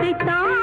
அதைத்தான்